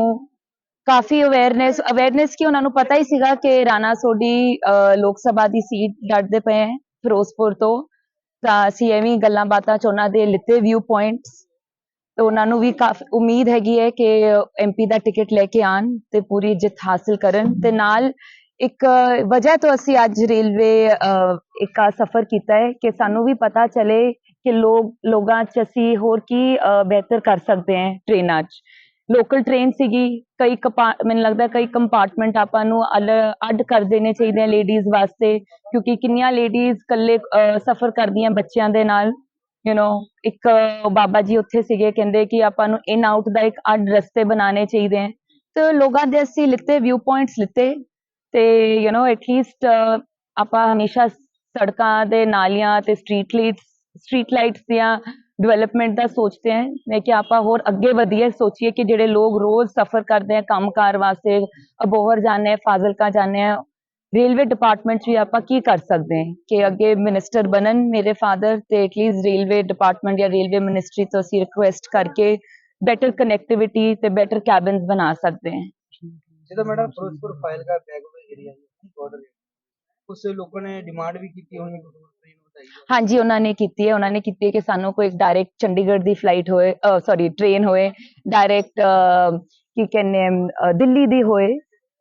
ਕਾਫੀ ਅਵੇਅਰਨੈਸ ਅਵੇਅਰਨੈਸ ਕਿ ਉਹਨਾਂ ਨੂੰ ਪਤਾ ਹੀ ਸੀਗਾ ਕਿ ਰਾਣਾ ਸੋਢੀ ਲੋਕ ਸਭਾ ਦੀ ਸੀਟ ਲੜਦੇ ਪਏ ਹੈ ਫਿਰੋਜ਼ਪੁਰ ਤੋਂ। ਤਾਂ ਅਸੀਂ ਐਵੇਂ ਗੱਲਾਂ ਬਾਤਾਂ ਚ ਉਹਨਾਂ ਦੇ ਲਿੱਤੇ ਵਿਊ ਪੁਆਇੰਟਸ ਤੇ ਉਹਨਾਂ ਨੂੰ ਵੀ ਉਮੀਦ ਹੈਗੀ ਹੈ ਕਿ ਐਮਪੀ ਦਾ ਟਿਕਟ ਲੈ ਕੇ ਆਣ ਤੇ ਪੂਰੀ ਜਿੱਤ ਹਾਸਲ ਕਰਨ। ਤੇ ਨਾਲ ਇੱਕ ਵਜ੍ਹਾ ਤੋਂ ਅਸੀਂ ਅੱਜ ਰੇਲਵੇ ਇੱਕ ਸਫ਼ਰ ਕੀਤਾ ਹੈ ਕਿ ਸਾਨੂੰ ਵੀ ਪਤਾ ਚਲੇ ਕਿ ਲੋਕ, ਲੋਕਾਂ 'ਚ ਅਸੀਂ ਹੋਰ ਕੀ ਬਿਹਤਰ ਕਰ ਸਕਦੇ ਹਾਂ ਟ੍ਰੇਨਾਂ 'ਚ ਲੋਕਲ ਟ੍ਰੇਨ ਸੀਗੀ ਕਈ ਕਪਾ ਮੈਨੂੰ ਲੱਗਦਾ ਕਈ ਕੰਪਾਰਟਮੈਂਟ ਆਪਾਂ ਨੂੰ ਅਲ ਅੱਡ ਕਰ ਦੇਣੇ ਚਾਹੀਦੇ ਆ ਲੇਡੀਜ਼ ਵਾਸਤੇ ਕਿਉਂਕਿ ਕਿੰਨੀਆਂ ਲੇਡੀਜ਼ ਇਕੱਲੇ ਸਫ਼ਰ ਕਰਦੀਆਂ ਬੱਚਿਆਂ ਦੇ ਨਾਲ ਯੂ نو ਇੱਕ ਅਹ, ਬਾਬਾ ਜੀ ਉੱਥੇ ਸੀਗੇ ਕਹਿੰਦੇ ਕਿ ਆਪਾਂ ਨੂੰ ਇਨ ਆਊਟ ਦਾ ਇੱਕ ਅੱਡ ਰਸਤੇ ਬਣਾਉਣੇ ਚਾਹੀਦੇ ਹੈ ਤੇ ਲੋਕਾਂ ਦੇ ਅਸੀਂ ਲਿੱਤੇ ਵਿਊ ਪੁਆਇੰਟਸ ਲਿੱਤੇ ਤੇ ਯੂ نو ਐਟਲੀਸਟ ਆਪਾਂ ਹਮੇਸ਼ਾ ਸੜਕਾਂ ਦੇ ਨਾਲੀਆਂ ਤੇ ਸਟਰੀਟ ਲਾਈਟਸ ਸਟਰੀਟ ਲਾਈਟਸ ਦੀਆਂ ਡਿਵੈਲਪਮੈਂਟ ਦਾ ਸੋਚਦੇ ਹਾਂ, ਮੈਂ ਕਿ ਆਪਾਂ ਹੋਰ ਅੱਗੇ ਵਧੀਏ ਸੋਚੀਏ ਕਿ ਜਿਹੜੇ ਲੋਕ ਰੋਜ਼ ਸਫ਼ਰ ਕਰਦੇ ਆ ਕੰਮਕਾਰ ਵਾਸਤੇ ਅਬੋਹਰ ਜਾਂਦੇ ਆ, ਫਾਜ਼ਿਲਕਾ ਜਾਂਦੇ ਆ ਰੇਲਵੇ ਡਿਪਾਰਟਮੈਂਟ 'ਚ ਵੀ ਆਪਾਂ ਕੀ ਕਰ ਸਕਦੇ ਹਾਂ ਕਿ ਅੱਗੇ ਮਿਨਿਸਟਰ ਬਣਨ ਮੇਰੇ ਫਾਦਰ ਤੇ ਐਟਲੀਸਟ ਰੇਲਵੇ ਡਿਪਾਰਟਮੈਂਟ ਜਾਂ ਰੇਲਵੇ ਮਿਨਿਸਟਰੀ ਤੋਂ ਅਸੀਂ ਰਿਕੁਐਸਟ ਕਰਕੇ ਬੈਟਰ ਕਨੈਕਟੀਵਿਟੀ ਤੇ ਬੈਟਰ ਕੈਬਨਸ ਬਣਾ ਸਕਦੇ ਹਾਂ। ਜਿਹਦਾ ਮੈਡਮ ਫਿਰੋਜ਼ਪੁਰ ਫਾਈਲ ਦਾ ਬੈਕਵਰਡ ਏਰੀਆ ਹੈ ਬਾਰਡਰ ਉਸ ਲੋਕਾਂ ਨੇ ਡਿਮਾਂਡ ਵੀ ਕੀਤੀ ਹੋਣੀ ਹਾਂਜੀ, ਉਹਨਾਂ ਨੇ ਕੀਤੀ ਹੈ। ਉਹਨਾਂ ਨੇ ਕੀਤੀ ਹੈ ਕਿ ਸਾਨੂੰ ਕੋਈ ਡਾਇਰੈਕਟ ਚੰਡੀਗੜ੍ਹ ਦੀ ਫਲਾਈਟ ਹੋਏ ਸੌਰੀ ਟ੍ਰੇਨ ਹੋਏ ਡਾਇਰੈਕਟ ਕੀ ਕਹਿੰਦੇ ਦਿੱਲੀ ਦੀ ਹੋਏ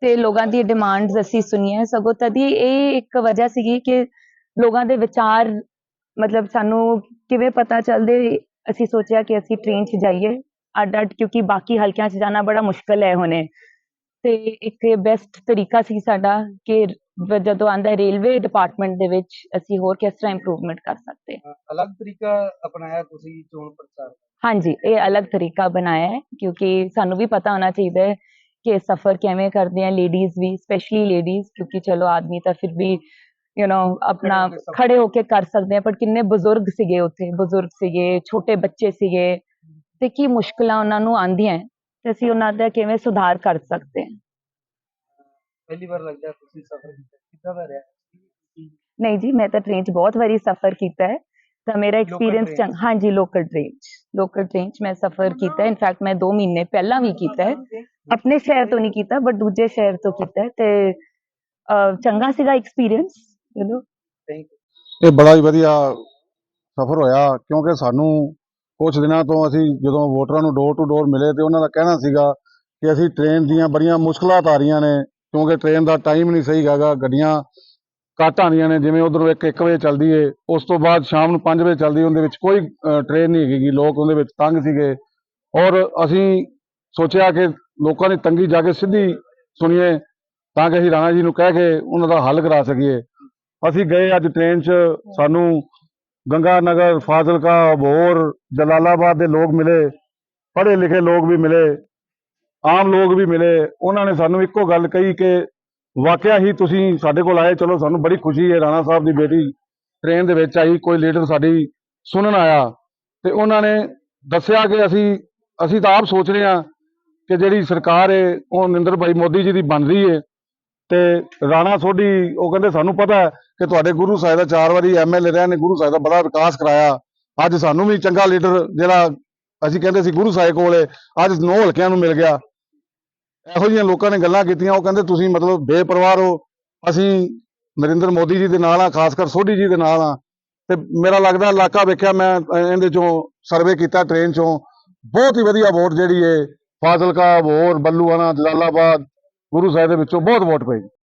ਤੇ ਲੋਕਾਂ ਦੀ ਡਿਮਾਂਡਸ ਅਸੀਂ ਸੁਣੀਆਂ। ਸਗੋਂ ਤਦੀ ਇਹ ਇੱਕ ਵਜ੍ਹਾ ਸੀਗੀ ਕਿ ਲੋਕਾਂ ਦੇ ਵਿਚਾਰ, ਮਤਲਬ ਸਾਨੂੰ ਕਿਵੇਂ ਪਤਾ ਚੱਲਦੇ, ਅਸੀਂ ਸੋਚਿਆ ਕਿ ਅਸੀਂ ਟ੍ਰੇਨ 'ਚ ਜਾਈਏ। ਅੱਡ ਅੱਡ ਕਿਉਂਕਿ ਬਾਕੀ ਹਲਕਿਆਂ 'ਚ ਜਾਣਾ ਬੜਾ ਮੁਸ਼ਕਲ ਹੈ ਹੁਣੇ। ਤੇ ਇੱਕ ਬੈਸਟ ਤਰੀਕਾ ਸੀ ਸਾਡਾ ਕਿ ਜਦੋਂ ਆਂਦਾ ਰੇਲਵੇ ਡਿਪਾਰਟਮੈਂਟ ਦੇ ਵਿੱਚ ਅਸੀਂ ਹੋਰ ਕਿਸ ਤਰ੍ਹਾਂ ਇੰਪਰੂਵਮੈਂਟ ਕਰ ਸਕਦੇ ਹਾਂ ਅਲੱਗ ਤਰੀਕਾ ਅਪਣਾਇਆ ਤੁਸੀਂ ਚੋਣ ਪ੍ਰਚਾਰ। ਹਾਂਜੀ ਇਹ ਅਲੱਗ ਤਰੀਕਾ ਬਣਾਇਆ ਹੈ ਕਿਉਂਕਿ ਸਾਨੂੰ ਵੀ ਪਤਾ ਹੋਣਾ ਚਾਹੀਦਾ ਹੈ ਕਿ ਸਫ਼ਰ ਕਿਵੇਂ ਕਰਦੇ ਆ ਲੇਡੀਜ਼ ਵੀ ਸਪੈਸ਼ਲੀ ਲੇਡੀਜ਼ ਕਿਉਂਕਿ ਚਲੋ ਆਦਮੀ ਤਾਂ ਫਿਰ ਵੀ ਯੂ نو ਆਪਣਾ ਖੜੇ ਹੋ ਕੇ ਸਫ਼ਰ- ਖੜੇ ਹੋ ਕੇ ਕਰ ਸਕਦੇ ਆ ਪਰ ਕਿੰਨੇ ਬਜ਼ੁਰਗ ਸੀਗੇ ਉੱਥੇ ਬਜ਼ੁਰਗ ਸੀਗੇ ਛੋਟੇ ਬੱਚੇ ਸੀਗੇ ਤੇ ਕੀ ਮੁਸ਼ਕਲਾਂ ਉਹਨਾਂ ਨੂੰ ਆਂਦੀਆਂ ਤੇ ਅਸੀਂ ਉਹਨਾਂ ਦਾ ਕਿਵੇਂ ਸੁਧਾਰ ਕਰ ਸਕਦੇ ਹਾਂ ਪਹਿਲੀ ਵਾਰ ਲੱਗਦਾ ਤੁਸੀਂ ਸਫ਼ਰ ਕੀਤਾ ਕਿੱਦਾਂ ਦਾ ਰਿਹਾ? ਨਹੀਂ ਜੀ ਮੈਂ ਤਾਂ ਟ੍ਰੇਨ 'ਚ ਬਹੁਤ ਵਾਰੀ ਸਫ਼ਰ ਕੀਤਾ ਹੈ। ਤਾਂ ਮੇਰਾ ਐਕਸਪੀਰੀਅੰਸ ਚੰਗ ਹਾਂਜੀ ਲੋਕਲ ਟ੍ਰੇਨ 'ਚ। ਲੋਕਲ ਟ੍ਰੇਨ 'ਚ ਮੈਂ ਸਫ਼ਰ ਕੀਤਾ ਹੈ। ਇਨਫੈਕਟ ਮੈਂ 2 ਮਹੀਨੇ ਪਹਿਲਾਂ ਵੀ ਕੀਤਾ ਹੈ। ਆਪਣੇ ਸ਼ਹਿਰ ਤੋਂ ਨਹੀਂ ਕੀਤਾ ਬਟ ਦੂਜੇ ਸ਼ਹਿਰ ਤੋਂ ਕੀਤਾ ਹੈ। ਤੇ ਚੰਗਾ ਸੀਗਾ experience you know thank you ਇਹ ਬੜਾ ਹੀ ਵਧੀਆ ਸਫ਼ਰ ਹੋਇਆ ਕਿਉਂਕਿ ਸਾਨੂੰ ਕੁਝ ਦਿਨਾਂ ਤੋਂ ਅਸੀਂ ਜਦੋਂ ਵੋਟਰਾਂ ਨੂੰ ਡੋਰ ਟੂ ਡੋਰ ਮਿਲੇ ਤੇ ਉਹਨਾਂ ਦਾ ਕਹਿਣਾ ਸੀਗਾ ਕਿ ਅਸੀਂ ਟ੍ਰੇਨ ਦੀਆਂ ਬੜੀਆਂ ਮੁਸ਼ਕਲਾਂ ਆ ਰਹੀਆਂ ਨੇ। ਕਿਉਂਕਿ ਟ੍ਰੇਨ ਦਾ ਟਾਈਮ ਨਹੀਂ ਸਹੀ ਹੈਗਾ ਗੱਡੀਆਂ ਘੱਟ ਆਉਂਦੀਆਂ ਨੇ ਜਿਵੇਂ ਉਧਰੋਂ ਇੱਕ 1 ਵਜੇ ਚੱਲਦੀ ਏ ਉਸ ਤੋਂ ਬਾਅਦ ਸ਼ਾਮ ਨੂੰ 5 ਵਜੇ ਚੱਲਦੀ ਉਹਦੇ ਵਿੱਚ ਕੋਈ ਅ, ਟ੍ਰੇਨ ਨਹੀਂ ਹੈਗੀ ਲੋਕ ਉਹਦੇ ਵਿੱਚ ਤੰਗ ਸੀਗੇ। ਔਰ ਅਸੀਂ ਸੋਚਿਆ ਕਿ ਲੋਕਾਂ ਦੀ ਤੰਗੀ ਜਾ ਕੇ ਸਿੱਧੀ ਸੁਣੀਏ ਤਾਂ ਕਿ ਅਸੀਂ ਰਾਣਾ ਜੀ ਨੂੰ ਕਹਿ ਕੇ ਉਹਨਾਂ ਦਾ ਹੱਲ ਕਰਾ ਸਕੀਏ। ਅਸੀਂ ਗਏ ਅੱਜ ਟ੍ਰੇਨ 'ਚ ਸਾਨੂੰ ਗੰਗਾ ਨਗਰ ਫਾਜ਼ਿਲਕਾ ਅਬੋਹਰ ਜਲਾਲਾਬਾਦ ਦੇ ਲੋਕ ਮਿਲੇ ਪੜ੍ਹੇ ਲਿਖੇ ਲੋਕ ਵੀ ਮਿਲੇ। ਆਮ ਲੋਕ ਵੀ ਮਿਲੇ। ਉਹਨਾਂ ਨੇ ਸਾਨੂੰ ਇੱਕੋ ਗੱਲ ਕਹੀ ਕਿ ਵਾਕਿਆ ਹੀ ਤੁਸੀਂ ਸਾਡੇ ਕੋਲ ਆਏ, ਚਲੋ ਸਾਨੂੰ ਬੜੀ ਖੁਸ਼ੀ ਹੈ, ਰਾਣਾ ਸਾਹਿਬ ਦੀ ਬੇਟੀ ਟ੍ਰੇਨ ਦੇ ਵਿੱਚ ਆਈ, ਕੋਈ ਲੀਡਰ ਸਾਡੀ ਸੁਣਨ ਆਇਆ। ਤੇ ਉਹਨਾਂ ਨੇ ਦੱਸਿਆ ਕਿ ਅਸੀਂ ਅਸੀਂ ਤਾਂ ਆਪ ਸੋਚ ਰਹੇ ਹਾਂ ਕਿ ਜਿਹੜੀ ਸਰਕਾਰ ਹੈ, ਉਹ ਨਰਿੰਦਰ ਭਾਈ ਮੋਦੀ ਜੀ ਦੀ ਬਣ ਰਹੀ ਹੈ। ਤੇ ਰਾਣਾ ਸੋਢੀ, ਉਹ ਕਹਿੰਦੇ ਸਾਨੂੰ ਪਤਾ ਹੈ ਕਿ ਤੁਹਾਡੇ ਗੁਰੂ ਸਾਹਿਬ ਦਾ ਚਾਰ ਵਾਰੀ ਐਮਐਲਏ ਰਹੇ ਨੇ, ਗੁਰੂ ਸਾਹਿਬ ਦਾ ਬੜਾ ਵਿਕਾਸ ਕਰਾਇਆ। ਅੱਜ ਸਾਨੂੰ ਵੀ ਚੰਗਾ ਲੀਡਰ ਜਿਹੜਾ, ਅਸੀਂ ਕਹਿੰਦੇ ਸੀ ਗੁਰੂ ਸਾਹਿਬ ਕੋਲੇ ਅੱਜ ਨੌ ਹਲਕਿਆਂ ਨੂੰ ਮਿਲ ਗਿਆ। ਇਹੋ ਜਿਹੀਆਂ ਲੋਕਾਂ ਨੇ ਗੱਲਾਂ ਕੀਤੀਆਂ, ਉਹ ਕਹਿੰਦੇ ਤੁਸੀਂ ਮਤਲਬ ਬੇਪਰਵਾਹ ਹੋ ਅਸੀਂ ਨਰਿੰਦਰ ਮੋਦੀ ਜੀ ਦੇ ਨਾਲ ਆ ਖਾਸ ਕਰ ਸੋਢੀ ਜੀ ਦੇ ਨਾਲ ਆ ਤੇ ਮੇਰਾ ਲੱਗਦਾ ਇਲਾਕਾ ਵੇਖਿਆ, ਮੈਂ ਇਹਦੇ ਚੋਂ ਸਰਵੇ ਕੀਤਾ ਟ੍ਰੇਨ ਚੋਂ। ਬਹੁਤ ਹੀ ਵਧੀਆ ਵੋਟ ਜਿਹੜੀ ਏ, ਫਾਜ਼ਿਲਕਾ ਹੋਰ ਬੱਲੂਆਣਾ, ਜਲਾਲਾਬਾਦ, ਗੁਰੂ ਸਾਹਿਬ ਦੇ ਵਿੱਚੋਂ ਬਹੁਤ ਵੋਟ ਪਈ